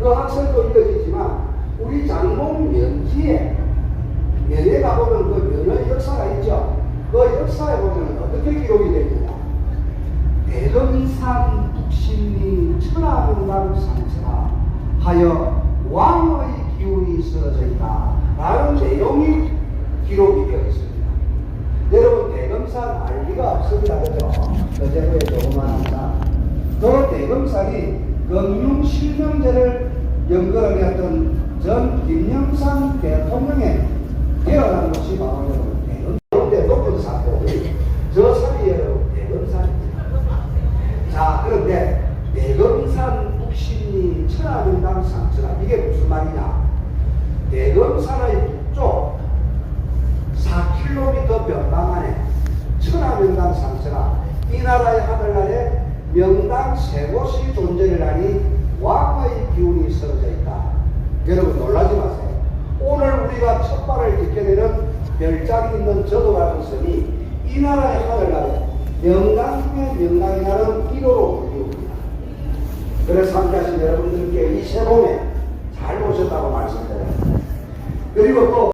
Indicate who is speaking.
Speaker 1: 그 학설도 이어지지만 우리 장봉 면지에 면에 가보면 그 면의 역사가 있죠. 그 역사에 보면 어떻게 기록이 됩니까? 대동산 북신리 천하공당 상처라 하여 왕의 기운이 쓰러져 있다. 라는 내용이 기록이 되어 있습니다. 여러분, 대검산 알리가 없습니다. 그죠? 어제도 조그만한 산. 그 대검산이 금융 실명제를 연결하게 했던 전 김영삼 대통령의 태어난 곳이 바로 대금. 때 높은 산고 저 산이 여러분 대금산입니다. 자 그런데 대금산 북신이 천하명당 상처라 이게 무슨 말이냐? 대금산의 북쪽 4km 변방 안에 천하명당 상처라 이 나라의 하늘나라에 명당 세 곳이 존재를 하니 왕의 기운이 쓰러져 있다. 여러분 놀라지 마세요. 오늘 우리가 첫 발을 지켜내는 별장이 있는 저도라는 섬이 이 나라의 하늘나라 명당의 명당이라는 기로로 불리웁니다. 그래서 함께하신 여러분들께 이세 봄에 잘 오셨다고 말씀드려요. 그리고 또